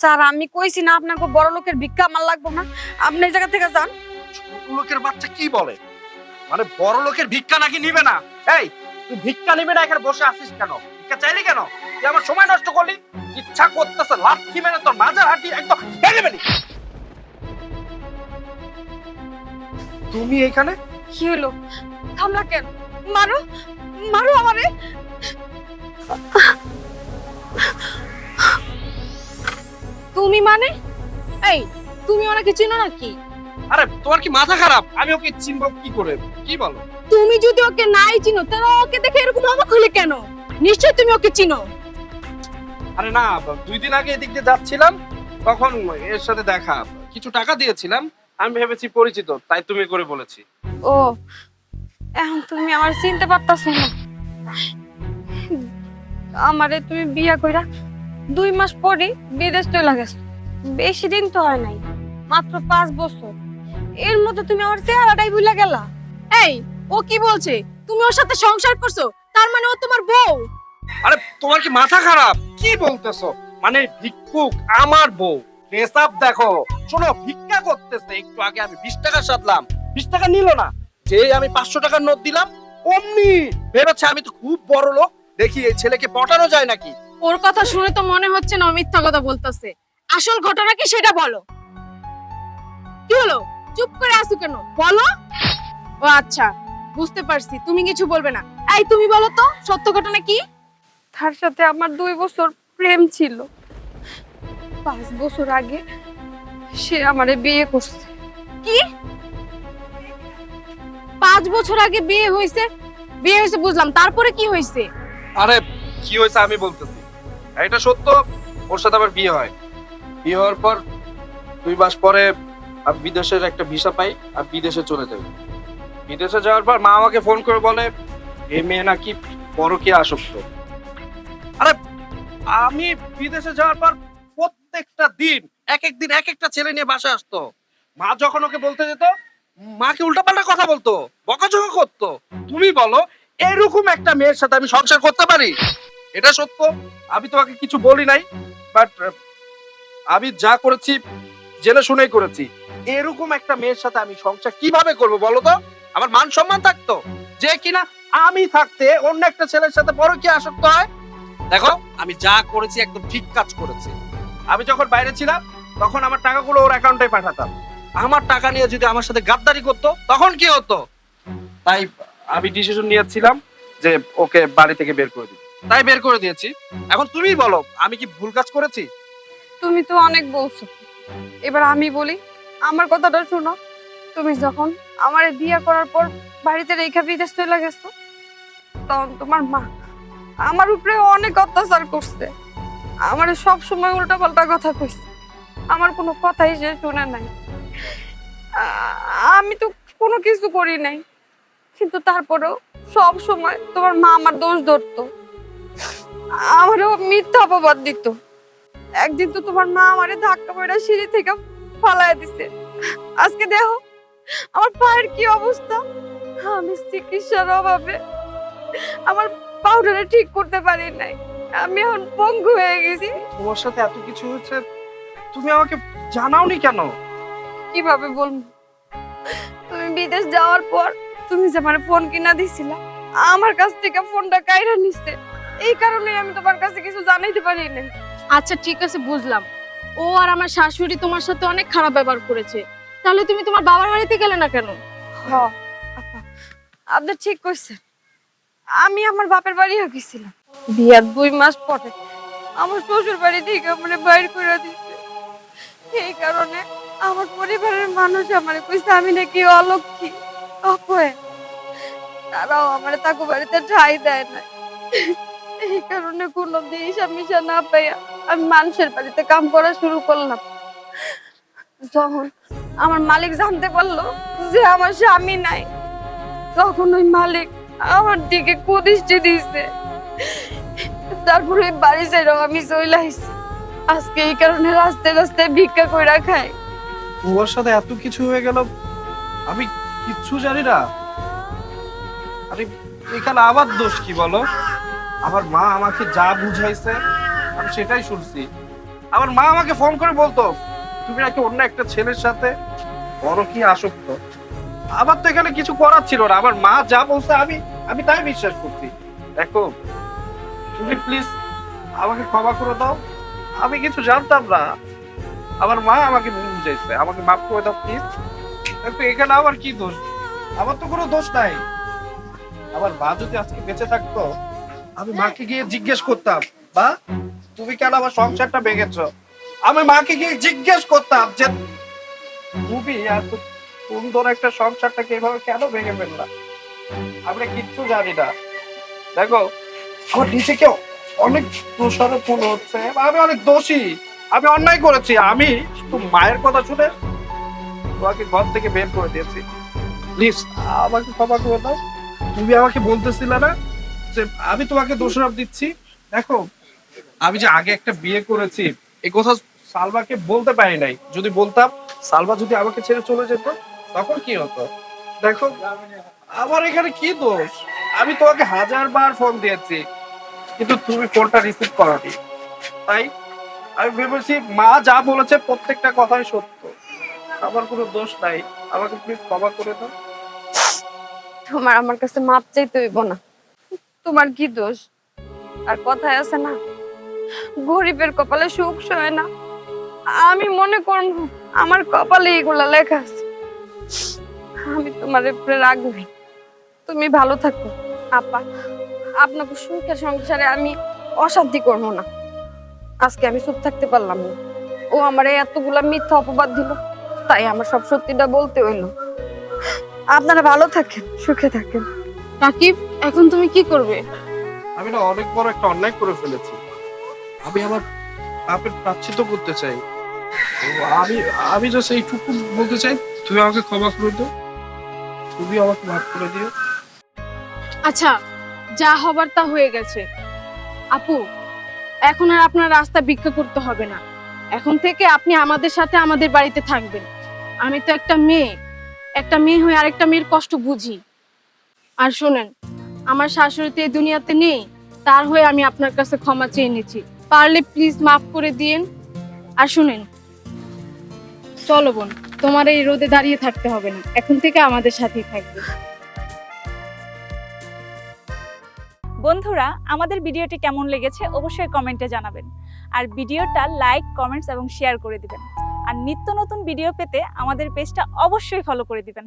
Sir আমি কইছি না আপনাকে বড় লোকের ভিক্ষা আমার লাগবো না। আপনি এই জায়গা থেকে যান। ছোট লোকের বাচ্চা কি বলে? মানে বড় লোকের ভিক্ষা নাকি নিবে না? এই তুই ভিক্ষা নিবে না এখানে বসে আছিস কেন? ভিক্ষা চাইলি কেন? তুই আমার সময় নষ্ট করলি। ইচ্ছা করতেছে লাথি মেরে তোর মাজার হাঁটি একদম ভেঙে ফেলি। তুমি এখানে কি হলো? থামলা কেন? মারো মারো আমারে। তুমি মানে? এই তুমি ওনাকে চিনো নাকি? আরে তোমার কি মাথা খারাপ? আমি ওকে চিনব কি করে? কি বলো? তুমি যদি ওকে নাই চিনো তাহলে ওকে দেখে এরকম অবাক হলে কেন? নিশ্চয়ই তুমি ওকে চিনো। আরে না দুই দিন আগে এদিক দিয়ে যাচ্ছিলাম তখন এর সাথে দেখা। কিছু টাকা দিয়েছিলাম আমি ভেবেছি পরিচিত তাই তুমি করে বলেছি। ও এখন তুমি আমার চিনতে পারতাছ না। আমারে তুমি বিয়া কইরা দুই মাস পরে বিদেশ চলে গেছো। বেশি দিন তো হয় নাই মাত্র পাঁচ বছর। এর মধ্যে তুমি আমার চেহারাটাই ভুলে গেলা। এই ও কি বলছে? তুমি ওর সাথে সংসার করছ? তার মানে ও তোমার বউ? আরে তোমার কি মাথা খারাপ? কি বলতেছো? মানে ভিক্ষুক আমার বউ। হিসাব দেখো। শোনো ভিক্ষা করতেছে। একটু আগে আমি বিশ টাকা সাধলাম। বিশ টাকা নিল না। যে আমি পাঁচশো টাকার নোট দিলাম অমনি। ভেবেছে আমি তো খুব বড় লোক দেখি এই ছেলেকে পটানো যায় নাকি? ওর কথা শুনে তো মনে হচ্ছে না মিথ্যা কথা বলতেছে। আসল ঘটনা কি সেটা বলো। কি হলো? চুপ করে আসো কেন? বলো। ও আচ্ছা বুঝতে পারছি তুমি কিছু বলবে না। এই তুমি বলো তো সত্য ঘটনা কি? তার সাথে আমার দুই বছর প্রেম ছিল। পাঁচ বছর আগে সে আমারে বিয়ে করছে। কি? পাঁচ বছর আগে বিয়ে হয়েছে? বিয়ে হয়েছে বুঝলাম। তারপরে কি হয়েছে? আরে কি হয়েছে আমি বলতেছি। এটা সত্য, ওর সাথে আবার বিয়ে হয়। বিয়ে হওয়ার পর দুই মাস পরে আমি বিদেশের একটা ভিসা পাই আর বিদেশে চলে যাই। বিদেশে যাওয়ার পর মা আমাকে ফোন করে বলে এই মেয়ে নাকি পরকীয়া আসক্ত। আরে, আমি বিদেশে যাওয়ার পর প্রত্যেকটা দিন, এক এক দিন, এক একটা ছেলে নিয়ে বাসা আসতো। মা যখন ওকে বলতে যেত, মাকে উল্টাপাল্টা কথা বলতো, বকাঝকা করতো। তুমি বলো, এরকম একটা মেয়ের সাথে আমি সংসার করতে পারি? এটা সত্য। আমি তোমাকে কিছু বলি নাই বাট আমি যা করেছি, জেনে শুনেই করেছি। এরকম একটা মেয়ের সাথে আমি সংসার কীভাবে করব বলো তো? আমার মান সম্মান থাকতো? যে কিনা আমি থাকতে অন্য একটা ছেলের সাথে বড় কি আসক্ত হয়? দেখো, আমি যা করেছি একদম ঠিক কাজ করেছি। আমি যখন বাইরে ছিলাম, তখন আমার টাকাগুলো ওর অ্যাকাউন্টে পাঠাতাম। আমার টাকা নিয়ে যদি আমার সাথে গাদ্দারি করতো, তখন কি হতো? তাই আমি ডিসিশন নিয়েছিলাম যে ওকে বাড়ি থেকে বের করে দিই তাই বের করে দিয়েছি। এখন তুমিই বলো, আমি কি ভুল কাজ করেছি? তুমি তো অনেক বলছো। এবার আমি বলি, আমার কথাটা শোনো। তুমি যখন আমার বিয়ে করার পর বাড়িতে রেখা বিদেশ চলে গেছো, তখন তোমার মা আমার উপরে অনেক অত্যাচার করছে। আমার সব সময় উল্টা পাল্টা কথা কইছে। আমার কোনো কথাই সে শুনে নাই। আমি তো কোনো কিছু করি নাই। কিন্তু তারপরেও সব সময় তোমার মা আমার দোষ ধরতো। আমারও মিথ্যা অপবাদ দিত। একদিন তো তোমার মা আমারে ধাক্কা মেরে সিঁড়ি থেকে ফালায় দিছে। আজকে দেখো আমার পায়ের কি অবস্থা? আমি চিকিৎসার অভাবে আমার পাউডারে ঠিক করতে পারি নাই। আমি এখন পঙ্গু হয়ে গেছি। তোমার সাথে এত কিছু হয়েছে তুমি আমাকে জানাওনি কেন? কীভাবে বলব? তুমি বিদেশ যাওয়ার পর তুমি যে আমার ফোন কিনা দিছিলা আমার কাছ থেকে ফোনটা কাইরা নিছে। এই কারণে আমি তোমার কাছে কিছু জানাইতে পারি নাই। আচ্ছা ঠিক আছে বুঝলাম। ও আর আমার শাশুড়ি তোমার সাথে অনেক খারাপ ব্যবহার করেছে। তাহলে তুমি তোমার বাবার বাড়িতে গেলে না কেন? আপনি ঠিক কইছেন। আমি আমার বাপের বাড়িও গেছিলাম। বিয়ার দুই মাস পরে আমার শ্বশুর বাড়ি থেকে মানে বাইর করে দিচ্ছে এই কারণে আমার পরিবারের মানুষ আমার কইছে আমি নাকি অলক্ষী অপয়। তারাও আমার তাকু বাড়িতে ঠাই দেয় না এই কারণে কোনো দিশা মিশা না পাইয়া আমি মানুষের বাড়িতে কাম করা শুরু করলাম। যখন আমার মালিক জানতে পারল যে আমার স্বামী নাই, তখন ওই মালিক আমার দিকে কুদৃষ্টি দিয়েছে। তারপরে বাড়ি ছেড়েও আমি চলে আইছি। আজকে এই কারণে রাস্তায় রাস্তায় ভিক্ষা কইরা খাই। তোমার সাথে এত কিছু হয়ে গেল, আমি কিচ্ছু জানি না। আরে, এখানে আবার দোষ কি বলো? আমার মা আমাকে যা বুঝাইছে, আমি সেটাই শুনছি। আমার মা আমাকে ফোন করে বলতো, তুমি নাকি অন্য একটা ছেলের সাথে বড় কি আসক্ত? আমার তো এখানে কিছু করার ছিল না। আমার মা যা বলছে, আমি আমি তাই বিশ্বাস করছি। দেখো, তুমি প্লিজ আমাকে ক্ষমা করে দাও। আমি কিছু জানতাম না। আমার মা আমাকে ভুল বুঝাইছে। আমাকে মাফ করে দাও প্লিজ দেখো, এখানে আমার কি দোষ? আমার তো কোনো দোষ নাই। আমার মা যদি আজকে বেঁচে থাকতো আমি মাকে গিয়ে জিজ্ঞেস করতাম বা তুমি কেন আমার সংসারটা ভেঙেছো? আমি মাকে গিয়ে জিজ্ঞেস করতাম যে, তুমি এত সুন্দর একটা সংসারটাকে এভাবে কেন ভেঙে ফেললাম আমরা কিচ্ছু জানি না। দেখো, আমার নিজেকে অনেক দোষারোপ মনে হচ্ছে, আমি অনেক দোষী, আমি অন্যায় করেছি, আমি শুধু মায়ের কথা শুনে তোমাকে ঘর থেকে বের করে দিয়েছি। প্লিজ, আমাকে ক্ষমা করে দাও। তুমি আমাকে বলতেছিলে না যে আমি তোমাকে দোষারোপ দিচ্ছি। দেখো, আমি যে আগে একটা বিয়ে করেছি এই কথা সালমাকে বলতে পারি নাই। যদি বলতাম, সালমা যদি আমাকে ছেড়ে চলে যেত, তখন কি হতো? দেখো, আমার এখানে কি দোষ? আমি তোমাকে হাজার বার ফোন দিয়েছি, কিন্তু তুমি ফোনটা রিসিভ করনি। তাই আমি ভেবেছি, মা যা বলেছে প্রত্যেকটা কথাই সত্য। আমার কোনো দোষ নাই। আমাকে প্লিজ ক্ষমা করে দাও। তোমার আমার কাছে মাপ চাইতে হইব না। তোমার কি দোষ? আর কথায় আছে না, গরিবের কপালে সুখ সয় না। আমি মনে করব আমার কপালে এগুলা লেখা আছে। আমি তোমার উপরে নাই তুমি ভালো থাকো, আপা। আপনাকে সুখের সংসারে আমি অশান্তি করব না। আজকে আমি চুপ থাকতে পারলাম না। ও আমার এতগুলা মিথ্যা অপবাদ দিল, তাই আমার সব সত্যিটা বলতে হইল। আপনারা ভালো থাকেন, সুখে থাকেন। রাকিব এখন তুমি কি করবে? আমি না অনেক বড় একটা অন্যায় করে ফেলেছি। আমি আমার পাপের প্রাচ্ছিত করতে চাই। আমি আমি জাস্ট এইটুকু বলতে চাই তুমি আমাকে ক্ষমা করে দাও। তুমি আমাকে মাফ করে দিও। আচ্ছা যা হবার তা হয়ে গেছে। আপু এখন আর আপনার রাস্তা ভিক্ষা করতে হবে না। এখন থেকে আপনি আমাদের সাথে আমাদের বাড়িতে থাকবেন। আমি তো একটা মেয়ে একটা মেয়ে হয়ে আরেকটা মেয়ের কষ্ট বুঝি। আর শোনেন, আমার শাশুড়ি তো এই দুনিয়াতে নেই, তার হয়ে আমি আপনার কাছে ক্ষমা চেয়ে নিচ্ছি। পারলে প্লিজ মাফ করে দিয়েন। আর শুনেন, চলো বোন, তোমার এই রোদে দাঁড়িয়ে থাকতে হবে না, এখন থেকে আমাদের সাথেই থাকবে। বন্ধুরা, আমাদের ভিডিওটি কেমন লেগেছে অবশ্যই কমেন্টে জানাবেন। আর ভিডিওটা লাইক, কমেন্টস এবং শেয়ার করে দিবেন। আর নিত্য নতুন ভিডিও পেতে আমাদের পেজটা অবশ্যই ফলো করে দিবেন।